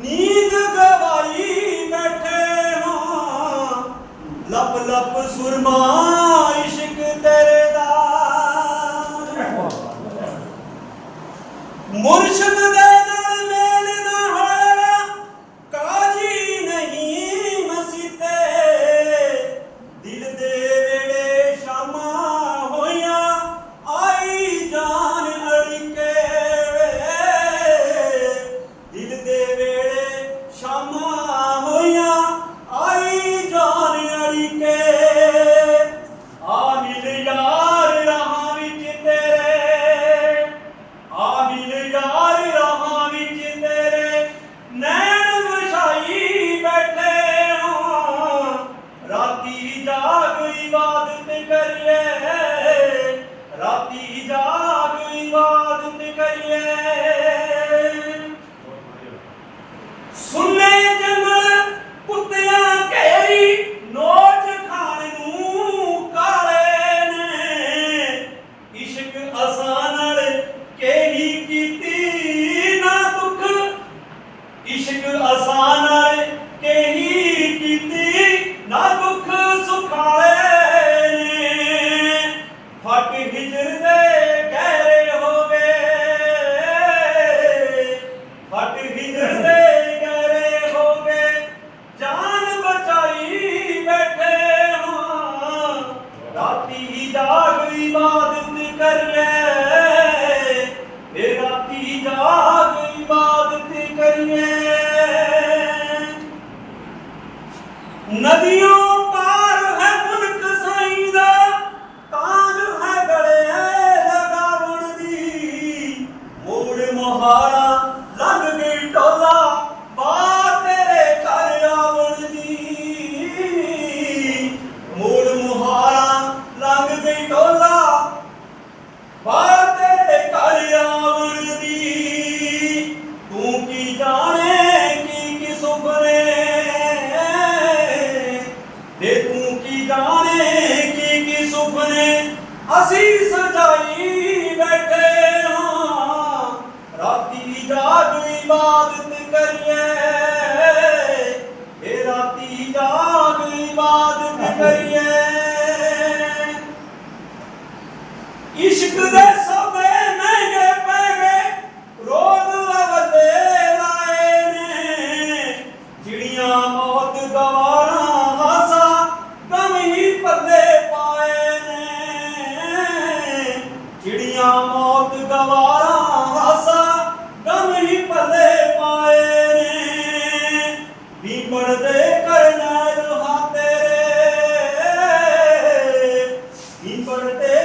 ਨੀਂਦ ਗਵਾਈ ਬੈਠੇ ਹਾਂ। ਲੱਪ ਲੱਪ ਸੁਰਮਾ ਇਸ਼ਕ ਤੇਰੇ ਦਾ। ਮੁਰਸ਼ਦ ਦੇ ਇਬਾਦਤ ਕਰੀਏ। ਰਾਤੀ ਜਾ ਫਟ ਹਿਜਰ ਦੇ ਗਹਿਰੇ ਹੋ ਗਏ। ਫਟ ਹਿਜਰ ਦੇ ਗਹਿਰੇ ਹੋ ਗਏ। ਜਾਨ ਬਚਾਈ ਬੈਠੇ ਹਾਂ। ਰਾਤੀ ਜਾਗ ਇਬਾਦਤ ਕਰੀਏ ਇਹ ਰਾਤੀ ਜਾਗ ਇਬਾਦਤ ਕਰੀਏ ਨਦੀਆਂ ਅਸੀਂ ਰਾਤੀ ਜਾਗ ਇਬਾਦਤ ਇਸ਼ਕ ਦੇ ਸਮੇਂ ਮਹਿੰਗੇ ਪੈ ਗਏ ਰੋਜ਼ ਲਵਦੇ ਲਾਏ ਨੇ। ਜਿਹੜੀਆਂ ਮੌਤ ਗਵਾ ਦੁਨੀਆ ਮੌਤ ਗਵਾਰਾ ਰਾਸਾ ਗਮ ਹੀ ਪੱਲੇ ਪਾਏ ਨੇ। ਵੀ ਪਰਦੇ ਕਰਨਾ ਰਹਾ ਤੇਰੇ ਵੀ ਪਰਦੇ